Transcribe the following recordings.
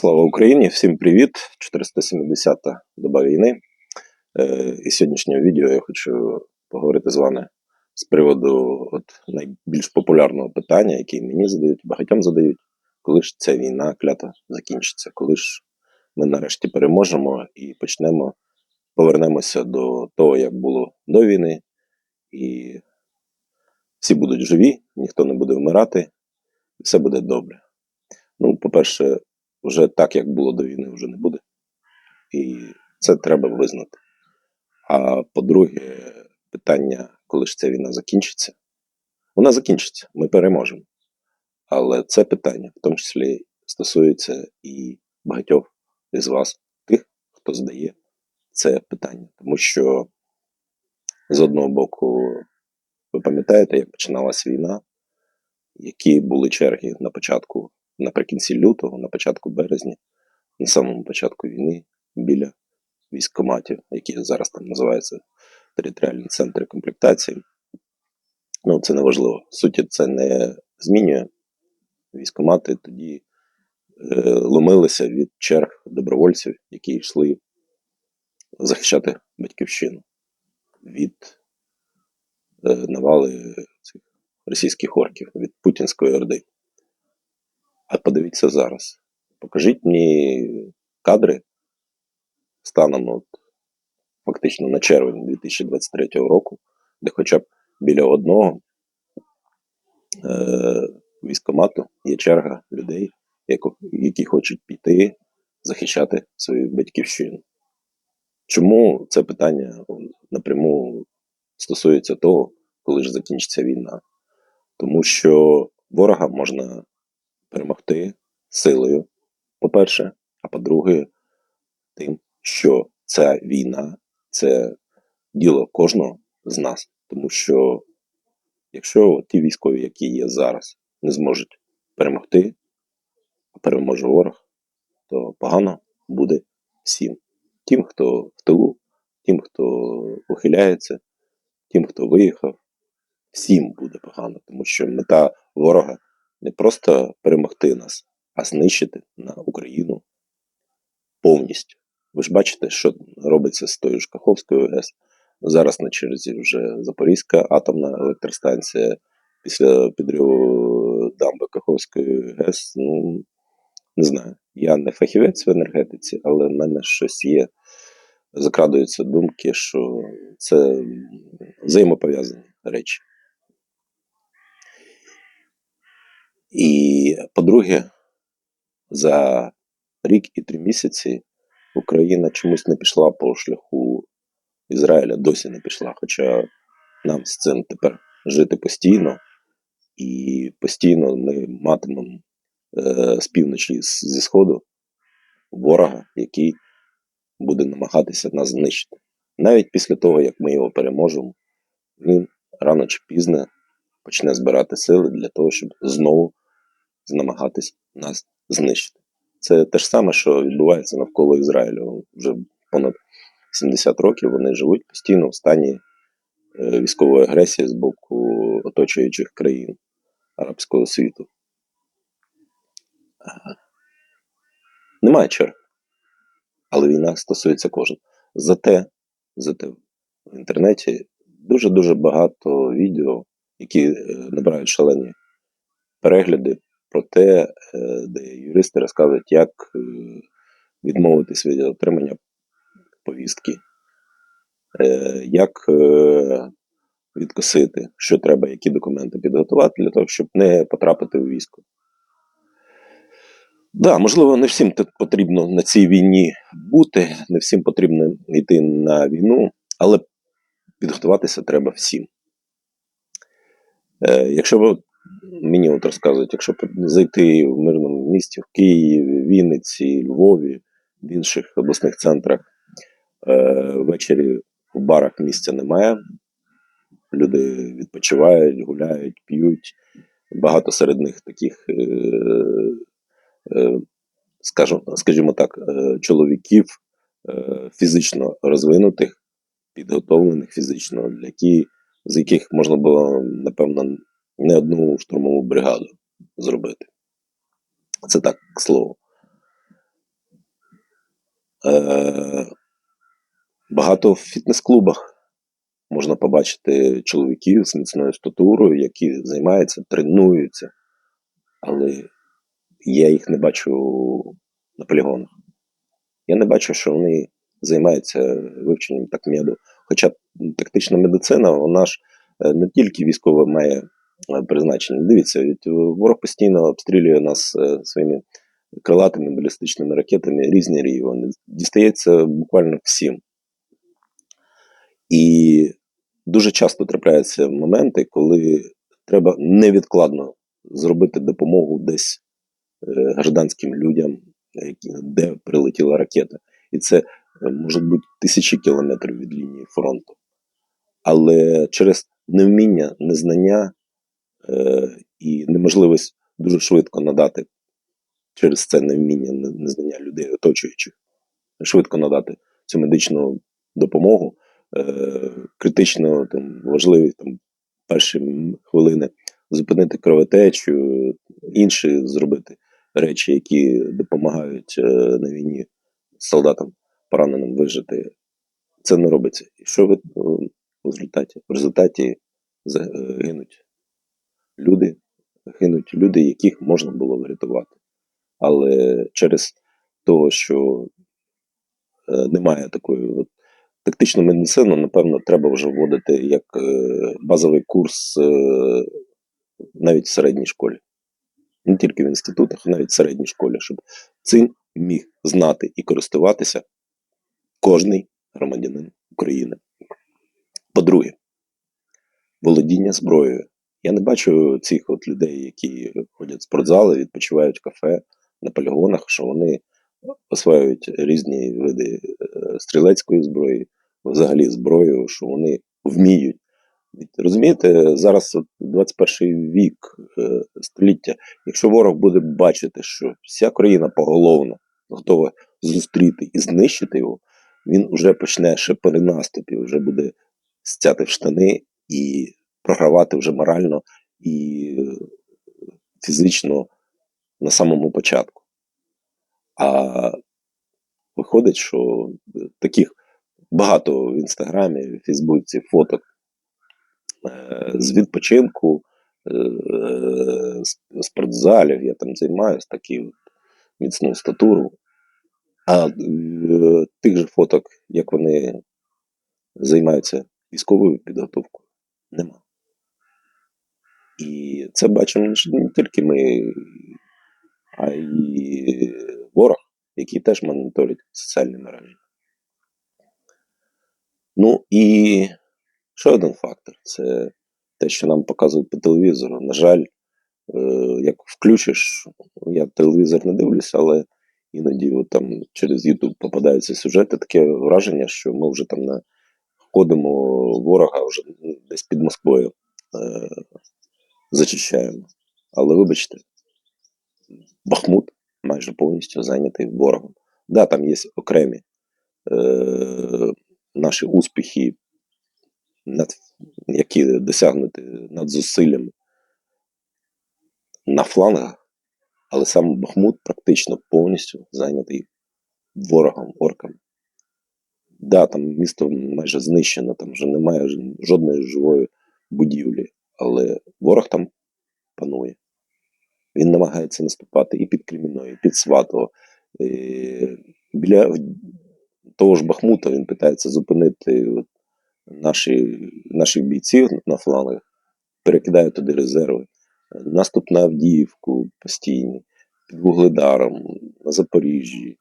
Слава Україні! Всім привіт! 470-та доба війни. Е, і сьогоднішнього відео я хочу поговорити з вами з приводу от найбільш популярного питання, яке мені задають, багатьом задають, коли ж ця війна клята закінчиться, коли ж ми нарешті переможемо і почнемо, повернемося до того, як було до війни, і всі будуть живі, ніхто не буде вмирати, і все буде добре. Ну, по-перше, вже так, як було до війни, вже не буде. І це треба визнати. А по-друге, питання, коли ж ця війна закінчиться, вона закінчиться, ми переможемо. Але це питання, в тому числі, стосується і багатьох із вас, тих, хто здає це питання. Тому що з одного боку, ви пам'ятаєте, як починалася війна, які були черги на початку наприкінці лютого, на початку березня, на самому початку війни, біля військкоматів, які зараз там називаються територіальні центри комплектації. Ну, це не важливо. Суті, це не змінює. Військкомати тоді е, ломилися від черг добровольців, які йшли захищати батьківщину від е, навали цих російських орків, від Путінської орди. А подивіться зараз. Покажіть мені кадри станом от, фактично на червень 2023 року, де хоча б біля одного е- військомату є черга людей, які хочуть піти захищати свою батьківщину. Чому це питання напряму стосується того, коли ж закінчиться війна? Тому що ворога можна перемогти силою, по-перше, а по-друге, тим, що ця війна це діло кожного з нас. Тому що якщо ті військові, які є зараз, не зможуть перемогти, а переможе ворог, то погано буде всім. Тим, хто в тилу, тим, хто ухиляється, тим, хто виїхав, всім буде погано, тому що мета ворога не просто перемогти нас, а знищити на Україну повністю. Ви ж бачите, що робиться з тою ж Каховською ГЕС. Зараз на черзі вже Запорізька атомна електростанція після підриву дамби Каховської ГЕС. Ну, не знаю. Я не фахівець в енергетиці, але в мене щось є. Закрадуються думки, що це взаємопов'язані речі. І по-друге, за рік і три місяці Україна чомусь не пішла по шляху Ізраїля, досі не пішла. Хоча нам з цим тепер жити постійно, і постійно ми матимемо е, з півночі зі сходу ворога, який буде намагатися нас знищити. Навіть після того, як ми його переможемо, він рано чи пізно почне збирати сили для того, щоб знову намагатись нас знищити. Це те ж саме, що відбувається навколо Ізраїлю. Вже понад 70 років вони живуть постійно в стані е, військової агресії з боку оточуючих країн арабського світу. Немає черг. Але війна стосується кожного. Зате, зате в інтернеті дуже-дуже багато відео, які е, набирають шалені перегляди про те, е, де юристи розказують, як е, відмовитись від отримання повістки, е, як відкосити, що треба, які документи підготувати для того, щоб не потрапити у військо. Да, можливо, не всім потрібно на цій війні бути, не всім потрібно йти на війну, але підготуватися треба всім. Якщо ви мені от розказують, якщо зайти в мирному місті, в Києві, Вінниці, Львові, в інших обласних центрах, е, ввечері в барах місця немає. Люди відпочивають, гуляють, п'ють. Багато серед них таких, е, е, скажімо, так, чоловіків фізично розвинутих, підготовлених фізично, які, з яких можна було, напевно, не одну штурмову бригаду зробити. Це так, к слову. Е, багато в фітнес-клубах можна побачити чоловіків з міцною статурою, які займаються, тренуються, але я їх не бачу на полігонах. Я не бачу, що вони займаються вивченням такмеду. Хоча тактична медицина, вона ж е, не тільки військове має призначення. Дивіться, ворог постійно обстрілює нас е, своїми крилатими балістичними ракетами різні рівні. Дістається буквально всім. І дуже часто трапляються моменти, коли треба невідкладно зробити допомогу десь е, гражданським людям, де прилетіла ракета. І це е, може бути тисячі кілометрів від лінії фронту. Але через невміння, незнання е, і неможливість дуже швидко надати через це невміння, не- незнання людей оточуючих, швидко надати цю медичну допомогу, е, критично там, важливі там, перші хвилини зупинити кровотечу, інші зробити речі, які допомагають е, на війні солдатам пораненим вижити. Це не робиться. І що в результаті? В результаті гинуть люди, гинуть люди, яких можна було врятувати. Але через того, що е, немає такої от, тактичну медицину, напевно, треба вже вводити як е, базовий курс е, навіть в середній школі. Не тільки в інститутах, а навіть в середній школі, щоб цим міг знати і користуватися кожний громадянин України. По-друге, володіння зброєю. Я не бачу цих от людей, які ходять в спортзали, відпочивають в кафе на полігонах, що вони осваюють різні види е, стрілецької зброї, взагалі зброю, що вони вміють. Розумієте, зараз от 21 вік е, століття. Якщо ворог буде бачити, що вся країна поголовно готова зустріти і знищити його, він вже почне ще при наступі, вже буде стяти в штани і програвати вже морально і е, фізично на самому початку. А виходить, що таких багато в інстаграмі, в Фейсбуці фоток е, з відпочинку, е, з спортзалів, я там займаюся такі міцну статуру. А е, тих же фоток, як вони займаються військовою підготовкою, нема. І це бачимо не тільки ми, а й ворог, який теж моніторить соціальні мережі. Ну і ще один фактор це те, що нам показують по телевізору. На жаль, е, як включиш, я телевізор не дивлюся, але іноді там через YouTube попадаються сюжети, таке враження, що ми вже там на ходимо ворога вже десь під Москвою е, зачищаємо. Але вибачте, Бахмут майже повністю зайнятий ворогом. Да, там є окремі е, наші успіхи, над, які досягнуті над зусиллями на флангах, але сам Бахмут практично повністю зайнятий ворогом, орками. Да, там місто майже знищено, там вже немає жодної живої будівлі, але ворог там панує. Він намагається наступати і під Креміною, і під Сватово. Біля того ж Бахмута він питається зупинити наші, наших бійців на флангах, перекидає туди резерви. Наступ на Авдіївку постійний, під Вугледаром, на Запоріжжі.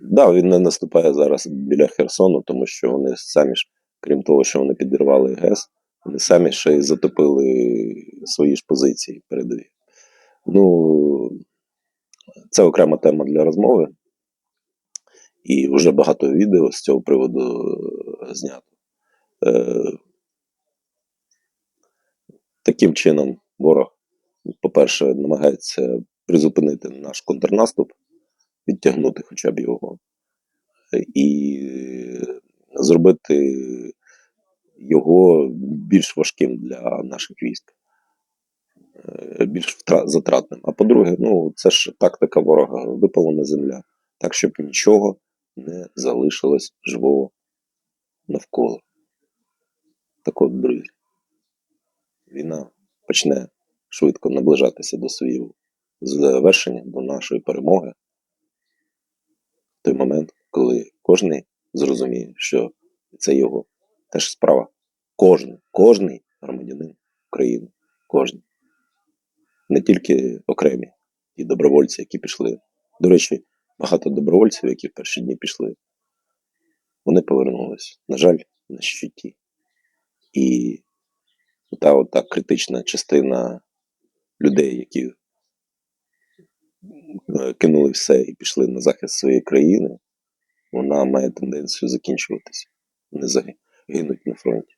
Да, він не наступає зараз біля Херсону, тому що вони самі ж, крім того, що вони підірвали ГЕС, вони самі ще й затопили свої ж позиції передові. Ну, це окрема тема для розмови. І вже багато відео з цього приводу е, знято. Е, таким чином, ворог, по-перше, намагається призупинити наш контрнаступ, відтягнути хоча б його, і зробити його більш важким для наших військ, е, більш затратним. А по-друге, ну це ж тактика ворога, випалена земля, так щоб нічого не залишилось живого навколо. Так от, друзі, війна почне швидко наближатися до свого завершення, до нашої перемоги. Той момент, коли кожен зрозуміє, що це його теж справа. Кожен, кожний громадянин України, кожен. Не тільки окремі ті добровольці, які пішли. До речі, багато добровольців, які в перші дні пішли, вони повернулись. На жаль, на щиті. І та ота критична частина людей, які е, кинули все і пішли на захист своєї країни, вона має тенденцію закінчуватися. Вони загинуть на фронті.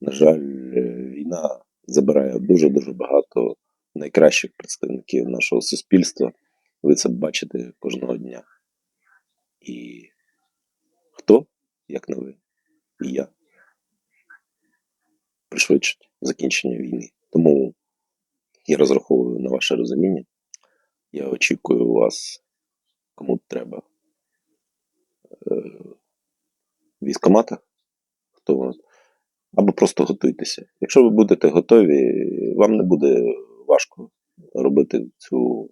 На жаль, е, війна забирає дуже-дуже багато найкращих представників нашого суспільства. Ви це бачите кожного дня. І хто, як не ви, і я, пришвидшить закінчення війни. Тому я розраховую на ваше розуміння. Я очікую вас, кому треба, е, хто або просто готуйтеся. Якщо ви будете готові, вам не буде важко робити цю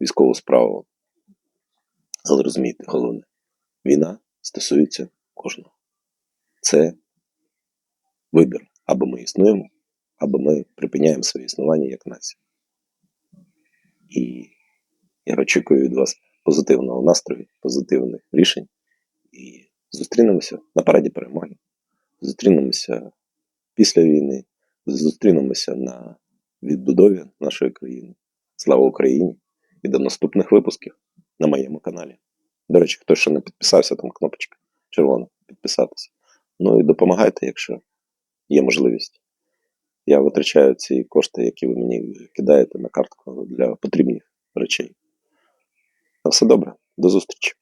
військову справу. Але розумійте, головне, війна стосується кожного. Це вибір. Або ми існуємо, або ми припиняємо своє існування як нація. І я очікую від вас позитивного настрою, позитивних рішень. І зустрінемося на параді перемоги. Зустрінемося після війни, зустрінемося на відбудові нашої країни. Слава Україні! І до наступних випусків на моєму каналі. До речі, хто ще не підписався, там кнопочка червона підписатися. Ну і допомагайте, якщо є можливість. Я витрачаю ці кошти, які ви мені кидаєте на картку для потрібних речей. На все добре, до зустрічі.